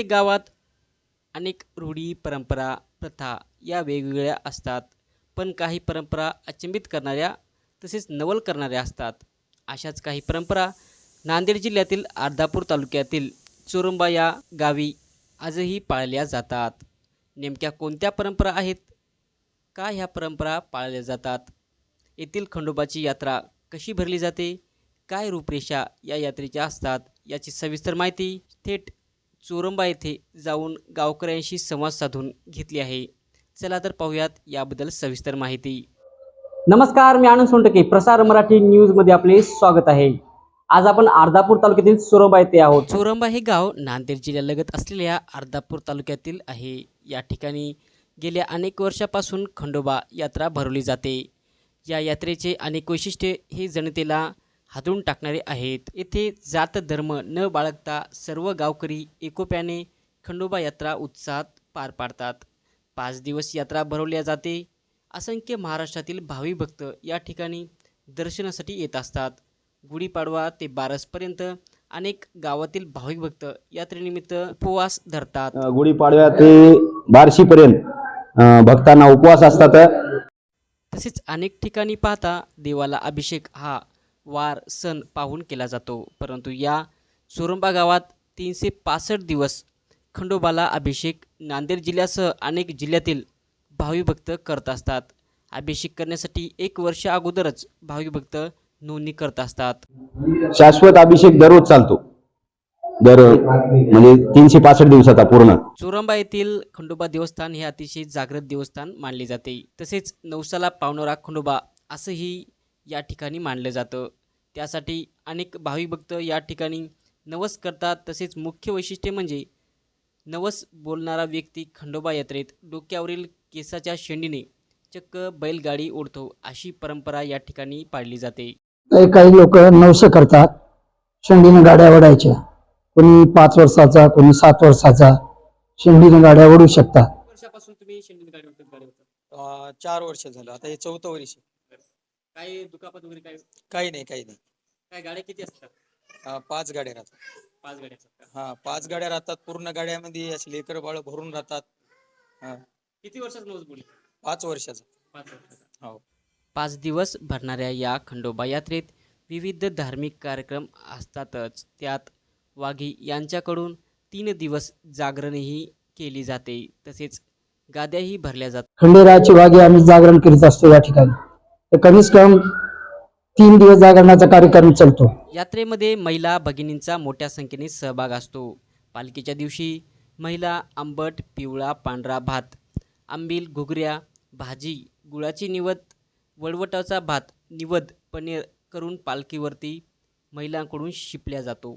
प्रत्येक गावात अनेक रूढी परंपरा प्रथा या वेगवेगळ्या असतात. पण काही परंपरा अचंबित करणाऱ्या तसेच नवल करणाऱ्या असतात. अशाच काही परंपरा नांदेड जिल्ह्यातील अर्धापूर तालुक्यातील चोरंबा या गावी आजही पाळल्या जातात. नेमक्या कोणत्या परंपरा आहेत? का ह्या परंपरा पाळल्या जातात? येथील खंडोबाची यात्रा कशी भरली जाते? काय रूपरेषा या यात्रेच्या असतात? याची सविस्तर माहिती थेट चोरंबा येथे जाऊन गावकऱ्यांशी संवाद साधून घेतली आहे. चला तर पाहूयात याबद्दल सविस्तर माहिती. नमस्कार मी आनंद सोनटके. प्रसार मराठी न्यूजमध्ये आपले स्वागत आहे. आज आपण अर्धापूर तालुक्यातील चोरंबा येथे आहोत. चोरंबा हे गाव नांदेड जिल्ह्यालगत असलेल्या अर्धापूर तालुक्यातील आहे. या ठिकाणी गेल्या अनेक वर्षापासून खंडोबा यात्रा भरवली जाते. या यात्रेचे अनेक वैशिष्ट्ये हे जनतेला हादरून टाकणारे आहेत. येथे जात धर्म न बाळगता सर्व गावकरी एकोप्याने खंडोबा यात्रा उत्साहात पार पाडतात. पाच दिवस यात्रा भरवल्या जाते. असंख्य महाराष्ट्रातील भावी भक्त या ठिकाणी दर्शनासाठी येत असतात. गुढीपाडवा ते बारसपर्यंत अनेक गावातील भाविक भक्त यात्रेनिमित्त उपवास धरतात. गुढीपाडव्या ते बार्शीपर्यंत भक्तांना उपवास असतात. तसेच अनेक ठिकाणी पाहता देवाला अभिषेक हा वार सण पाहून केला जातो. परंतु या चोरंबा गावात तीनशे पासष्ट दिवस खंडोबाला अभिषेक नांदेड जिल्ह्यासह अनेक जिल्ह्यातील भाविक भक्त करत असतात. अभिषेक करण्यासाठी एक वर्ष अगोदरच भाविक भक्त नोंदणी करत असतात. शाश्वत अभिषेक दररोज चालतो. दर म्हणजे तीनशे पासष्ट दिवसाचा पूर्ण. चोरंबा येथील खंडोबा देवस्थान हे अतिशय जागृत देवस्थान मानले जाते. तसेच नवसाला पावणारा खंडोबा असंही या ठिकाणी मानलं जातं. त्यासाठी अनेक भाविक भक्त या ठिकाणी नवस करतात. तसेच मुख्य वैशिष्ट्य म्हणजे नवस बोलणारा व्यक्ती खंडोबा यात्रेत डोक्यावरील केसाच्या शेंडीने चक्क बैलगाडी ओढतो. अशी परंपरा या ठिकाणी पाळली जाते. काही काही लोक नवस करतात. शेंडीने गाड्या ओढायच्या. कोणी पाच वर्षाचा कोणी सात वर्षाचा. शेंडीने गाड्या ओढू शकतात. वर्षापासून तुम्ही शेंडीने गाडी चार वर्ष झालं. आता हे चौथं वर्ष. आहे. काय दुखापत वगैरे काय? काही नाही काही नाही. काय गाड्या किती असतात? पाच गाड्या राहतात. पाच गाड्या असतात हा पाच गाड्या राहतात. पूर्ण गाड्यामध्ये असे लेकर बाळ भरून राहतात. हा. किती वर्षात नवस बोली पाच वर्षाचा. पाच वर्षाचा. हो. पाच दिवस भरणाऱ्या या खंडोबा यात्रेत विविध धार्मिक कार्यक्रम असतातच. त्यात वाघी यांच्याकडून तीन दिवस जागरणही केली जाते. तसेच गाद्याही भरल्या जातात खंडेरायाची वाघे आम्ही जागरण करीत असतो या ठिकाणी. तर कमीच कम तीन दिवस जागरणाचा कार्यक्रम चालतो. यात्रेमध्ये महिला भगिनींचा मोठ्या संख्येने सहभाग असतो. पालखीच्या दिवशी महिला आंबट पिवळा पांढरा भात आंबील घुगऱ्या भाजी गुळाची निवद वळवटाचा भात निवद पनीर करून पालखीवरती महिलांकडून शिपल्या जातो.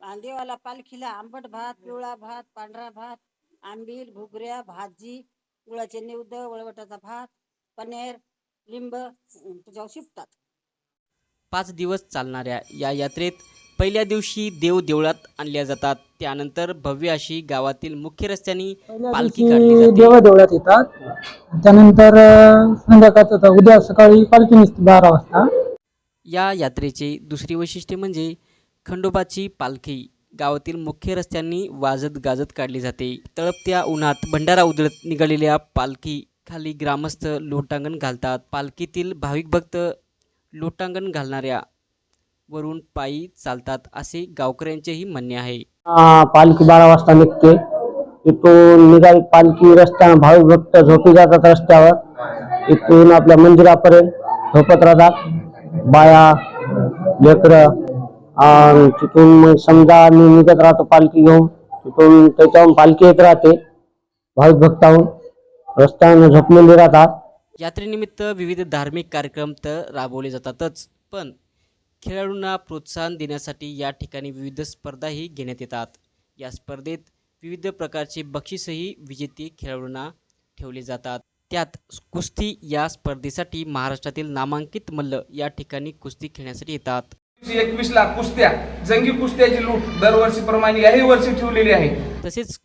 कांदेवाला पालखीला आंबट भात पिवळा भात पांढरा भात आंबील घुगऱ्या भाजी गुळाचे निवद वळवटाचा भात पनीर लिंब अं, त्याच्यावर शिपतात पाच दिवस चालणाऱ्या या यात्रेत पहिल्या दिवशी देव देवळात आणल्या जातात. त्यानंतर भव्य अशी गावातील मुख्य रस्त्यांनी पालखी काढली जाते. देवा देवळात येतात. त्यानंतर संध्याकाळचं उद्या सकाळी पालखी निघते बारा वाजता. या यात्रेचे दुसरे वैशिष्ट्य म्हणजे खंडोबाची पालखी गावातील मुख्य रस्त्यांनी वाजत गाजत काढली जाते. तळपत्या उन्हात भंडारा उधळत निघालेल्या पालखी खाली ग्रामस्थ लोटांगण घालतात. पालखीतील भाविक भक्त लोटांगण घालणाऱ्या वरून पायी चालतात असे गावकऱ्यांचेही म्हणणे आहे. पालखी बारा वाजता निघते. इथून निघाली पालखी रस्त्यानं भाविक भक्त झोपी जातात रस्त्यावर. इथून आपल्या मंदिरापर्यंत झोपत राहतात. बाया लेकरं तिथून मग समजा आम्ही निघत राहतो पालखी घेऊन. तिथून त्याच्याहून पालखी येत राहते भाविक भक्ताहून. रस्त्यानं झोपलेले राहतात. यात्रेनिमित्त विविध धार्मिक कार्यक्रम तर राबवले जातातच पण खेळाडूंना प्रोत्साहन देण्यासाठी या ठिकाणी विविध स्पर्धाही घेण्यात येतात. या स्पर्धेत विविध प्रकारचे बक्षीसही विजेते खेळाडूंना ठेवले जातात. त्यात कुस्ती या स्पर्धेसाठी महाराष्ट्रातील नामांकित मल्ल या ठिकाणी कुस्ती खेळण्यासाठी येतात. एकवीस लाख कुस्त्या जंगी कुस्त्याची लूट दरवर्षीप्रमाणे याही वर्षी ठेवलेली आहे. तसेच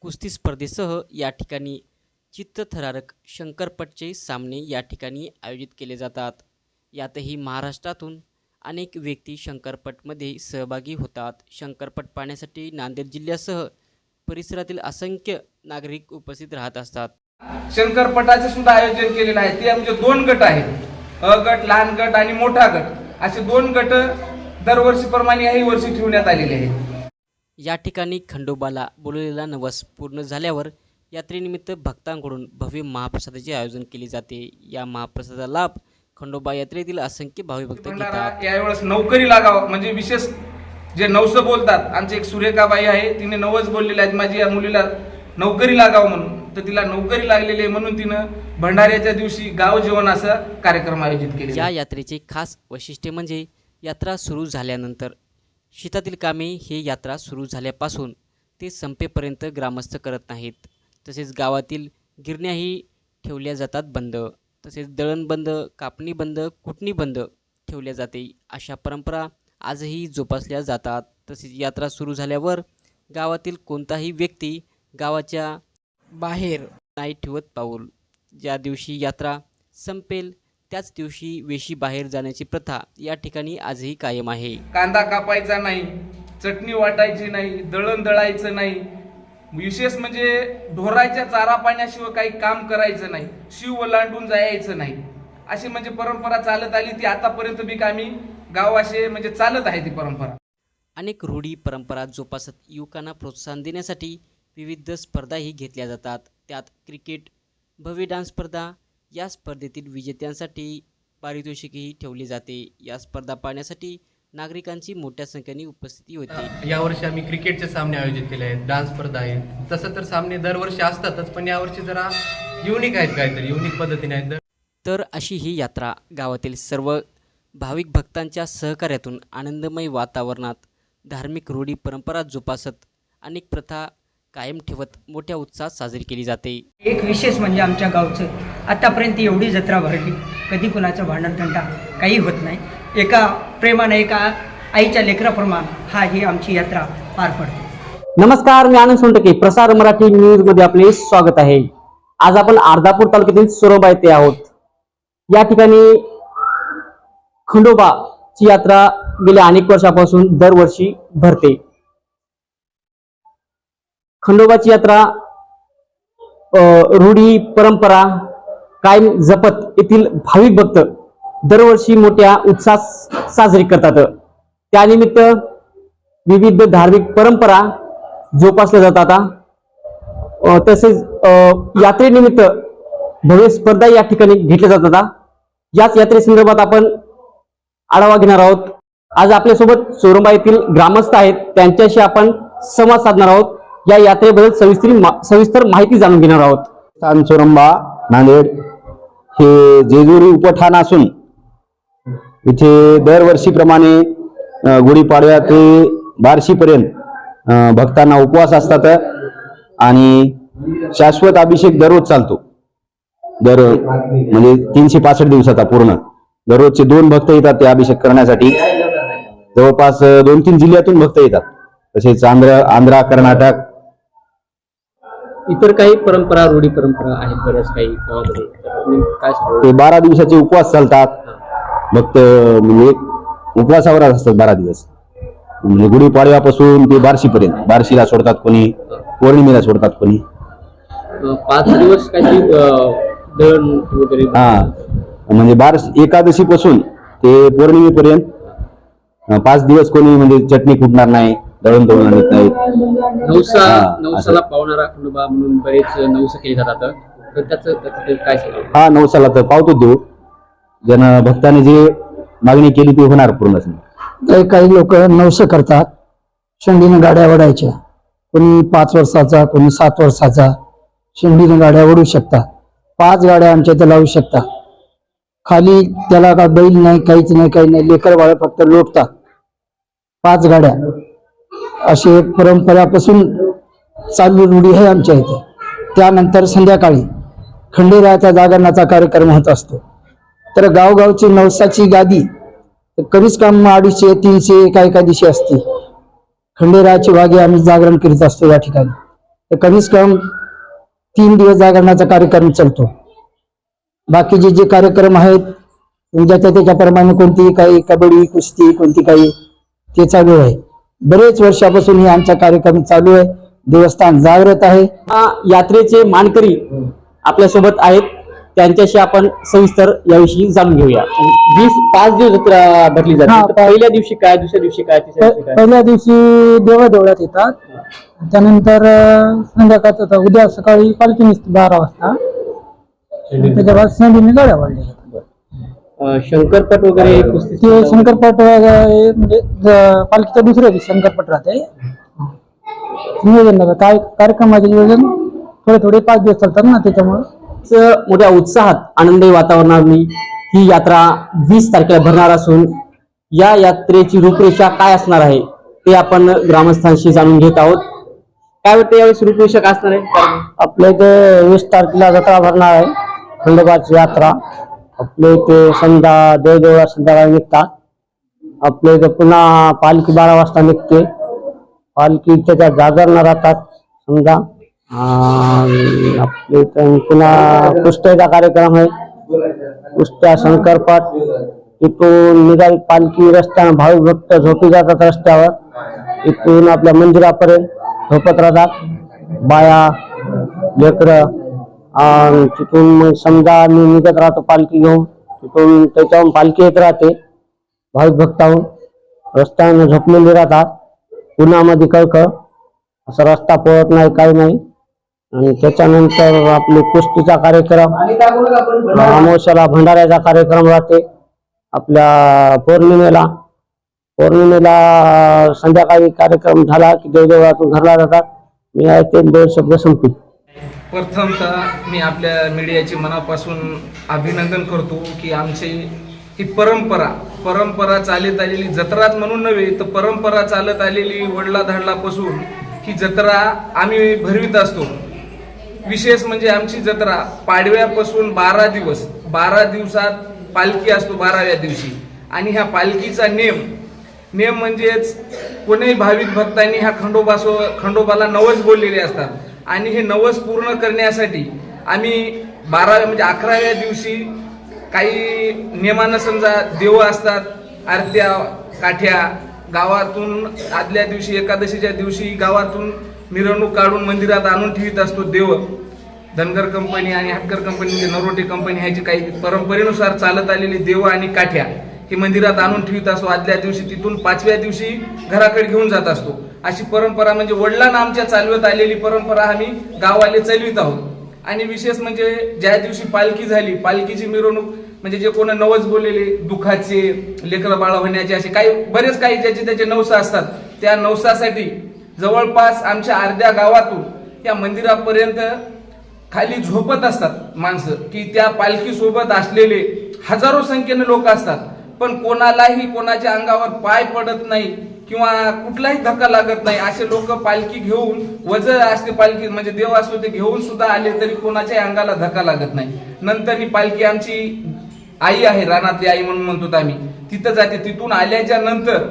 कुस्ती स्पर्धेसह या ठिकाणी चित्तथरारक शंकरपटचे सामने या ठिकाणी आयोजित केले जातात. यातही महाराष्ट्रातून अनेक व्यक्ती शंकरपटमध्ये सहभागी होतात. शंकरपट पाहण्यासाठी नांदेड जिल्ह्यासह परिसरातील असंख्य नागरिक उपस्थित राहत असतात. शंकरपटाचे सुद्धा आयोजन केलेलं आहे ते म्हणजे दोन गट आहेत. अ गट लहान गट आणि मोठा गट. असे दोन गट दरवर्षीप्रमाणे याही वर्षी ठेवण्यात आलेले आहेत. या ठिकाणी खंडोबाला बोलवलेला नवस पूर्ण झाल्यावर यात्रेनिमित्त भक्तांकडून भव्य महाप्रसादाचे आयोजन केले जाते. या महाप्रसादाचा लाभ खंडोबा यात्रेतील असंख्य भाविक भक्त घेतात. यावेळेस नोकरी लागावं म्हणजे विशेष जे नवस बोलतात आमची एक सुरेखाबाई आहे तिने नवस बोललेले आहेत माझी या मुलीला नोकरी लागावं म्हणून. तर तिला नोकरी लागलेली आहे म्हणून तिनं भंडाऱ्याच्या दिवशी गाव जेवण असा कार्यक्रम आयोजित केले या यात्रेचे खास वैशिष्ट्य म्हणजे यात्रा सुरू झाल्यानंतर शेतातील कामे हे यात्रा सुरू झाल्यापासून ते संपेपर्यंत ग्रामस्थ करत नाहीत. तसेच गावातील गिरण्याही ठेवल्या जातात बंद. तसेच दळण बंद कापणी बंद कुटणी बंद ठेवल्या जाते. अशा परंपरा आजही जोपासल्या जातात. तसेच यात्रा सुरू झाल्यावर गावातील कोणताही व्यक्ती गावाच्या बाहेर नाही ठेवत पाऊल. ज्या दिवशी यात्रा संपेल त्याच दिवशी वेशी बाहेर जाण्याची प्रथा या ठिकाणी आजही कायम आहे. कांदा कापायचा नाही चटणी वाटायची नाही दळण दळायचं नाही विशेष म्हणजे ढोराच्या चारा पाण्याशिवाय काही काम करायचं नाही शिव ओलांडून जायचं नाही. अशी म्हणजे परंपरा चालत आली ती आतापर्यंत बी आम्ही गावाशी म्हणजे चालत आहे ती परंपरा. अनेक रूढी परंपरा जोपासत युवकांना प्रोत्साहन देण्यासाठी विविध स्पर्धाही घेतल्या जातात. त्यात क्रिकेट भव्य डान्स स्पर्धा या स्पर्धेतील विजेत्यांसाठी पारितोषिकही ठेवली जाते. या स्पर्धा पाहण्यासाठी नागरिकांची मोठ्या संख्येने उपस्थिती होती. यावर्षी आम्ही क्रिकेटचे सामने आयोजित केले आहेत डान्स स्पर्धा आहेत. तसं तर सामने दरवर्षी असतातच पण यावर्षी जरा युनिक आहेत काहीतरी युनिक पद्धतीने आहेत. तर अशी ही यात्रा गावातील सर्व भाविक भक्तांच्या सहकार्यातून आनंदमय वातावरणात धार्मिक रूढी परंपरा जोपासत अनेक प्रथा कायम ठेवत मोठ्या उत्साहात साजरी केली जाते. एक विशेष म्हणजे आमच्या गावचं आतापर्यंत एवढी जत्रा भरली कधी कुणाचं भांडणतंटा काही होत नाही. एका प्रेमाने एका आईच्या लेकराप्रमाणे हा ही आमची यात्रा पार पडते. नमस्कार मी आनंद सोनटके. प्रसार मराठी न्यूजमध्ये आपले स्वागत आहे. आज आपण अर्धापूर तालुक्यातील सोरोबा येथे आहोत. या ठिकाणी खंडोबाची यात्रा गेल्या अनेक वर्षापासून दरवर्षी भरते. खंडोबाची यात्रा रूढी परंपरा कायम जपत येथील भाविक भक्त दरवर्षी मोठ्या उत्साहात साजरी करतात. त्यानिमित्त विविध धार्मिक परंपरा जोपासल्या जातात. तसेच यात्रेनिमित्त भव्य स्पर्धा या ठिकाणी घेतल्या जातात. याच यात्रेसंदर्भात आपण आढावा घेणार आहोत. आज आपल्यासोबत चोरंबा येथील ग्रामस्थ आहेत. त्यांच्याशी आपण संवाद साधणार आहोत. या यात्रेबद्दल सविस्तर मा- सविस्तर माहिती जाणून घेणार आहोत. स्थान चोरंबा नांदेड. हे जेजुरी उपठाण असून इथे दरवर्षीप्रमाणे गुढीपाडव्या ते बार्शीपर्यंत भक्तांना उपवास असतात आणि शाश्वत अभिषेक दररोज चालतो. दर म्हणजे तीनशे पासष्ट दिवसाचा पूर्ण. दररोजचे दोन भक्त येतात ते अभिषेक करण्यासाठी. जवळपास दोन तीन जिल्ह्यातून भक्त येतात. तसेच आंध्र आंध्रा कर्नाटक. इतर काही परंपरा रूढी परंपरा आहेत बऱ्याच काही ते बारा दिवसाचे उपवास चालतात. भक्त म्हणजे उपवासावरच असतात बारा दिवस. म्हणजे गुढीपाडव्यापासून ते बार्शीपर्यंत. बार्शीला सोडतात कोणी पौर्णिमेला सोडतात कोणी. पाच दिवस काही दळण वगैरे? हा. म्हणजे बार एकादशी पासून ते पौर्णिमेपर्यंत पाच दिवस कोणी म्हणजे चटणी कुटणार नाही दळण दळून आणत नाही नवसा नवसाला पावणारा खंडोबा म्हणून बरेच नवस केले जातात. तर त्याचं काय हा नवसाला तर पावतो देऊ ज्यानं भक्ताने जे मागणी केली ती होणार पूर्ण काही काही लोक नवस करतात शेंडीनं गाड्या वडायच्या कोणी पाच वर्षाचा कोणी सात वर्षाचा शेंडीनं गाड्या वडू शकतात. पाच गाड्या आमच्या इथे लावू शकतात. खाली त्याला का बैल नाही काहीच नाही काही नाही लेकर बाळ फक्त लोटतात. पाच गाड्या. असे परंपरापासून चालू रूढी आहे आमच्या इथे. त्यानंतर संध्याकाळी खंडेरायाचा जागरणाचा कार्यक्रम होत असतो. तर गावगावची नवसाची गादी तर कमीच काम अडीचशे तीनशे एका एका दिवशी असते. खंडेराची वागे आम्ही जागरण करीत असतो या ठिकाणी. तर कमीच कम तीन दिवस जागरणाचा कार्यक्रम चालतो. बाकीचे जे कार्यक्रम आहेत ज्याच्या त्याच्याप्रमाणे कोणती काही कबड्डी कुस्ती कोणती काही ते चालू आहे. बरेच वर्षापासून हे आमचा कार्यक्रम चालू आहे. देवस्थान जागृत आहे. यात्रेचे मानकरी आपल्यासोबत आहेत. त्यांच्याशी आपण सविस्तर याविषयी जाणून घेऊया. वीस पाच दिवस भरली हा, जाते तर पहिल्या दिवशी काय दुसऱ्या दिवशी काय तिसऱ्या दिवशी काय? पहिल्या दिवशी देवा देवळात येतात. त्यानंतर अं, संध्याकाळचं आता उद्या सकाळी पालखी निघते बारा वाजता. त्याच्या बाद शेंडीने गाड्या वाढल्या. अं, शंकरपट वगैरे कुस्ती ते शंकरपट वगैरे म्हणजे ज- पालखीच्या दुसऱ्या दिवशी शंकरपट राहते. नियोजन. काय कार्यक्रमाचे नियोजन थोडे थोडे पाच दिवस चालतात ना त्याच्यामुळे. मोठ्या उत्साहात आनंदी वातावरणाने ही यात्रा वीस तारखेला भरणार असून या यात्रेची रूपरेषा काय असणार आहे ते आपण ग्रामस्थांशी जाणून घेत आहोत. काय वाटतं यावेळेस रूपरेषा काय असणार आहे? आपल्या इथे वीस तारखेला जत्रा भरणार आहे खंडोबाची यात्रा. आपल्या इथे संध्या देवदेवळा संध्याकाळी निघतात. आपल्या इथे पुन्हा पालखी बारा वाजता निघते. पालखी त्याच्या जागरणा राहतात समजा. आपल्या पुन्हा कुस्त्याचा कार्यक्रम आहे. कुस्त्या शंकरपाट तिथून निघाली पालखी रस्त्यानं भाविक भक्त झोपी जातात रस्त्यावर. इथून आपल्या मंदिरापर्यंत झोपत राहतात. बाया लेकरं आणि तिथून मग समजा मी निघत राहतो पालखी घेऊन. तिथून त्याच्याहून पालखी येत राहते. भाविक भक्ताहून. रस्त्यानं झोपलेली राहतात. उन्हामध्ये कळकळ. असा रस्ता पळत नाही काही नाही. आणि त्याच्यानंतर आपले कुस्तीचा कार्यक्रम अमावस्याला भंडाऱ्याचा कार्यक्रम राहते आपल्या पौर्णिमेला. पौर्णिमेला संध्याकाळी कार्यक्रम झाला की देवदेवळातून घरला जातात. मी आहे ते दोन शब्द संपतील प्रथमतः मी आपल्या मीडियाचे मनापासून अभिनंदन करतो की आमची ही परंपरा परंपरा चालत आलेली जत्राच म्हणून नव्हे तर परंपरा चालत आलेली वडला धाडलापासून ही जत्रा आम्ही भरवीत असतो. विशेष म्हणजे आमची जत्रा पाडव्यापासून बारा दिवस बारा दिवसात पालखी असतो बाराव्या दिवशी. आणि ह्या पालखीचा नेम नेम म्हणजेच कोणीही भाविक भक्तांनी ह्या खंडोबासो खंडोबाला नवस बोललेले असतात. आणि हे नवस पूर्ण करण्यासाठी आम्ही बाराव्या म्हणजे अकराव्या दिवशी काही नियमानं समजा देव असतात आरत्या काठ्या गावातून आदल्या दिवशी एकादशीच्या दिवशी गावातून मिरवणूक काढून मंदिरात आणून ठेवीत असतो देव. धनगर कंपनी आणि हटकर कंपनी म्हणजे नरोटे कंपनी ह्याची काही परंपरेनुसार चालत आलेली देव आणि काठ्या हे मंदिरात आणून ठेवित असतो. आदल्या दिवशी तिथून पाचव्या दिवशी घराकडे घेऊन जात असतो. अशी परंपरा म्हणजे वडिलांना आमच्या चालवत आलेली परंपरा आम्ही गाववाले चालवित आहोत. आणि विशेष म्हणजे ज्या दिवशी पालखी झाली पालखीची मिरवणूक म्हणजे जे कोण नवस बोललेले दुखाचे लेकरं बाळ होण्याचे असे काही बरेच काही ज्याचे त्याचे नवसा असतात त्या नवसासाठी जवळपास आमच्या अर्ध्या गावातून या मंदिरापर्यंत खाली झोपत असतात माणसं की त्या पालखीसोबत असलेले हजारो संख्येने लोक असतात. पण कोणालाही कोणाच्या अंगावर पाय पडत नाही किंवा कुठलाही धक्का लागत नाही. असे लोक पालखी घेऊन वज असते पालखी म्हणजे देव असतो ते घेऊन सुद्धा आले तरी कोणाच्याही अंगाला धक्का लागत नाही. नंतर ही पालखी आमची आई आहे रानातली आई म्हणून म्हणतो आम्ही. तिथं जाते. तिथून आल्याच्यानंतर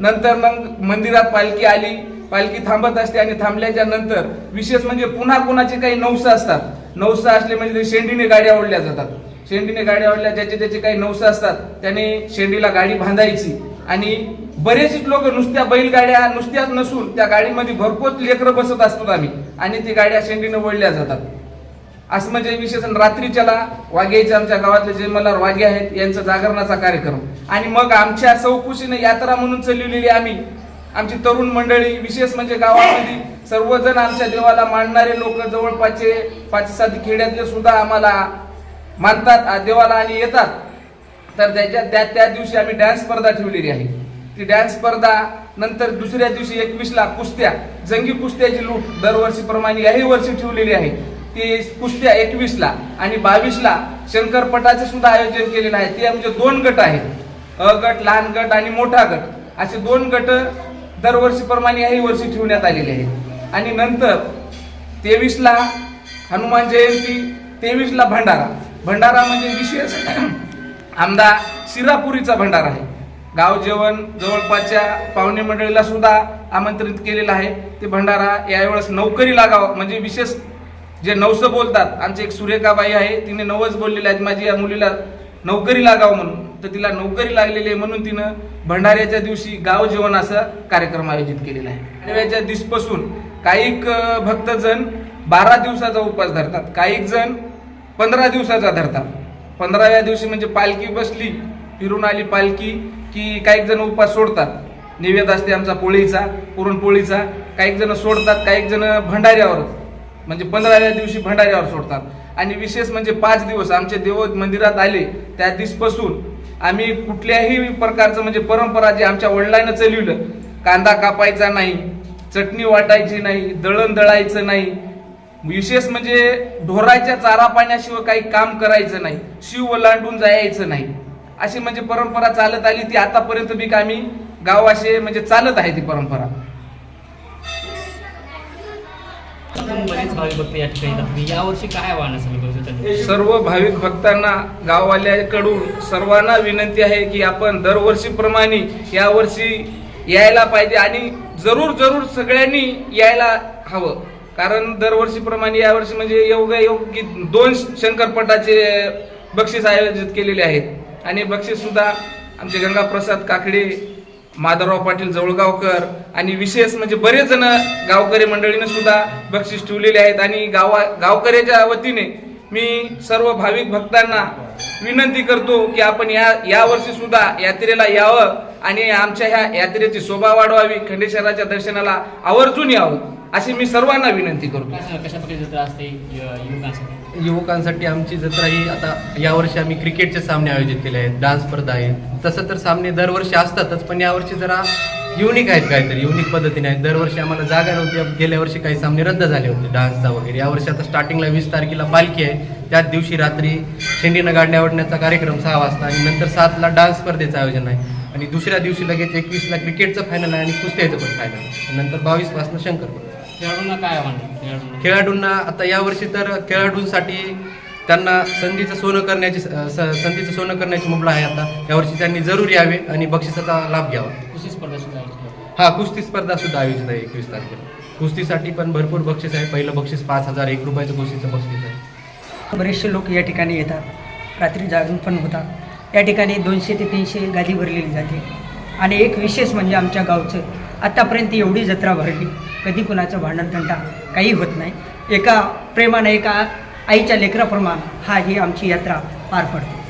नंतर मग मंदिरात पालखी आली. पालखी थांबत असते आणि थांबल्याच्या नंतर विशेष म्हणजे पुन्हा कुणाचे काही नवसा असतात नवसा असले म्हणजे ते शेंडीने गाड्या ओढल्या जातात. शेंडीने गाड्या ओढल्या ज्याचे त्याचे काही नवसा असतात त्याने शेंडीला गाडी बांधायची. आणि बरेच लोक नुसत्या बैलगाड्या नुसत्याच नसून त्या गाडीमध्ये भरपूर लेकरं बसत असतो आम्ही. आणि ती गाड्या शेंडीने ओढल्या जातात. असं म्हणजे विशेष रात्रीच्याला वाघ्याचे आमच्या गावातले जे मल्हार वाघे आहेत यांचा जागरणाचा कार्यक्रम. आणि मग आमच्या चौकुशीने यात्रा म्हणून चालवलेली आम्ही आमची तरुण मंडळी विशेष म्हणजे गावामध्ये सर्वजण आमच्या देवाला मानणारे लोक जवळपासचे पाच सात खेड्यातले सुद्धा आम्हाला मानतात देवाला आणि येतात. तर त्याच्या त्या त्या दिवशी आम्ही डॅन्स स्पर्धा ठेवलेली आहे. ती डॅन्स स्पर्धा नंतर दुसऱ्या दिवशी एकवीसला कुस्त्या जंगी कुस्त्याची लूट दरवर्षीप्रमाणे याही वर्षी ठेवलेली आहे. ती कुस्त्या एकवीसला आणि बावीसला शंकरपटाचे सुद्धा आयोजन केलेलं आहे. ते म्हणजे दोन गट आहेत. अ गट लहान गट आणि मोठा गट. असे दोन गट दरवर्षीप्रमाणे याही वर्षी ठेवण्यात आलेले आहे. आणि नंतर तेवीसला हनुमान जयंती तेवीसला भंडारा. भंडारा म्हणजे विशेष आमदा शिरापुरीचा भंडारा आहे. गाव जेवण जवळपासच्या पाहुणे मंडळीला सुद्धा आमंत्रित केलेलं आहे. ते भंडारा यावेळेस नोकरी लागावं म्हणजे विशेष जे नवसं बोलतात आमची एक सुरेखाबाई आहे तिने नवस बोललेले आहेत. माझी या मुलीला नोकरी लागावं म्हणून. तर तिला नोकरी लागलेली आहे म्हणून तिनं भंडाऱ्याच्या दिवशी गाव जेवण असा कार्यक्रम आयोजित केलेला आहे. पाडव्याच्या दिवसपासून काही भक्तजण बारा दिवसाचा उपवास धरतात. काही जण पंधरा दिवसाचा धरतात. पंधराव्या दिवशी म्हणजे पालखी बसली फिरून आली पालखी की काही जण उपवास सोडतात. निवेद असते आमचा पोळीचा पुरणपोळीचा. काही जण सोडतात काही जण भंडाऱ्यावर म्हणजे पंधराव्या दिवशी भंडाऱ्यावर सोडतात. आणि विशेष म्हणजे पाच दिवस आमचे देव मंदिरात आले त्या दिवसपासून आम्ही कुठल्याही प्रकारचं म्हणजे परंपरा जे आमच्या वडिलांना चालवलं कांदा कापायचा नाही चटणी वाटायची नाही दळण दळायचं नाही विशेष म्हणजे ढोराच्या चारा पाण्याशिवाय काही काम करायचं नाही शिव ओलांडून जायचं नाही. अशी म्हणजे परंपरा चालत आली ती आतापर्यंत बी आम्ही गावाशी म्हणजे चालत आहे ती परंपरा. बरेच भाविक भक्त या ठिकाणी म्हणजे यावर्षी काय आव्हान असेल म्हणजे गुरुजी सर्व भाविक भक्तांना गाववाल्याकडून सर्वांना विनंती आहे की आपण दरवर्षीप्रमाणे यावर्षी यायला पाहिजे आणि जरूर जरूर सगळ्यांनी यायला हवं. कारण दरवर्षीप्रमाणे यावर्षी म्हणजे योग योग की दोन शंकरपटाचे बक्षीस आयोजित केलेले आहेत. आणि बक्षीस सुद्धा आमचे गंगाप्रसाद काकडे माधवराव पाटील जवळगावकर आणि विशेष म्हणजे बरेच जण गावकरी मंडळीने सुद्धा बक्षीस ठेवलेले आहेत. आणि गावा गावकऱ्याच्या वतीने मी सर्व भाविक भक्तांना विनंती करतो की आपण या यावर्षी सुद्धा यात्रेला यावं आणि आमच्या ह्या यात्रेची शोभा वाढवावी. खंडेश्वराच्या दर्शनाला आवर्जून यावं अशी मी सर्वांना विनंती करतो. कशा प्रकारे असते युवकांसाठी आमची जत्रा ही आता यावर्षी आम्ही क्रिकेटचे सामने आयोजित केले आहेत डान्स स्पर्धा आहेत. तसं तर सामने दरवर्षी असतातच पण यावर्षी जरा युनिक आहेत काहीतरी युनिक पद्धतीने आहेत. दरवर्षी आम्हाला जागा नव्हती गेल्या वर्षी काही सामने रद्द झाले होते डान्सचा वगैरे. यावर्षी आता स्टार्टिंगला वीस तारखेला पालखी आहे. त्याच दिवशी रात्री शेंडीनं गाड्या आवडण्याचा कार्यक्रम सहा वाजता आणि नंतर सातला डान्स स्पर्धेचं आयोजन आहे. आणि दुसऱ्या दिवशी लगेच एकवीसला क्रिकेटचं फायनल आहे आणि कुस्त्याचं पण फायनल आहे. नंतर बावीस वाजता शंकर खेळाडूंना काय आव्हान आहे? खेळाडूंना. खेळाडूंना आता यावर्षी तर खेळाडूंसाठी त्यांना संधीचं सोनं करण्याची स- संधीचं सोनं करण्याची मुबळा आहे आता. यावर्षी त्यांनी जरूर यावे आणि बक्षिसाचा लाभ घ्यावा. कुस्ती स्पर्धा सुद्धा. हा कुस्ती स्पर्धा सुद्धा आयोजित आहे एकवीस तारखेला. कुस्तीसाठी पण भरपूर बक्षीस आहे. पहिलं बक्षीस पाच हजार एक रुपयाचं कुस्तीचं बक्षीस आहे. बरेचसे लोक या ठिकाणी येतात. रात्री जागरण पण होतात. या ठिकाणी दोनशे ते तीनशे गादी भरलेली जाते. आणि एक विशेष म्हणजे आमच्या गावचं आत्तापर्यंत एवढी जत्रा भरली. कधी कुणाचं भांडणतंटा काही होत नाही. एका प्रेमानं एका आईच्या लेकराप्रमाणे हा ही आमची यात्रा पार पडते.